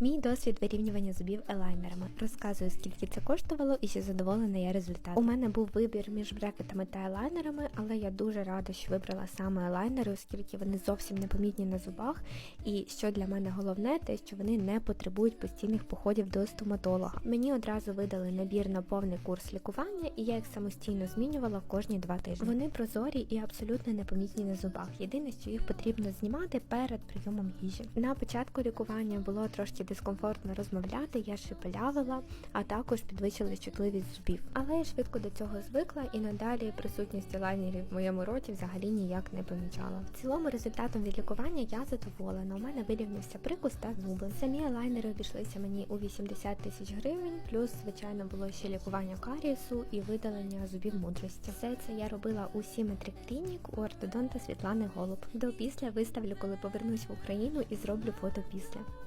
Мій досвід вирівнювання зубів елайнерами. Розказую, скільки це коштувало і чи задоволена я результатом. У мене був вибір між брекетами та елайнерами, але я дуже рада, що вибрала саме елайнери, оскільки вони зовсім непомітні на зубах. І що для мене головне, те, що вони не потребують постійних походів до стоматолога. Мені одразу видали набір на повний курс лікування, і я їх самостійно змінювала кожні два тижні. Вони прозорі і абсолютно непомітні на зубах. Єдине, що їх потрібно знімати перед прийомом їжі. На початку лікування було трошки дискомфортно розмовляти, я шепелявила, а також підвищили чутливість зубів. Але я швидко до цього звикла і надалі присутність лайнерів в моєму роті взагалі ніяк не помічала. В цілому результатом від лікування я задоволена. У мене вирівнявся прикус та зуби. Самі лайнери обійшлися мені у 80 тисяч гривень, плюс, звичайно, було ще лікування карієсу і видалення зубів мудрості. Все це я робила у Symmetric Clinic у ортодонта Світлани Голуб. До після виставлю, коли повернусь в Україну і зроблю фото після.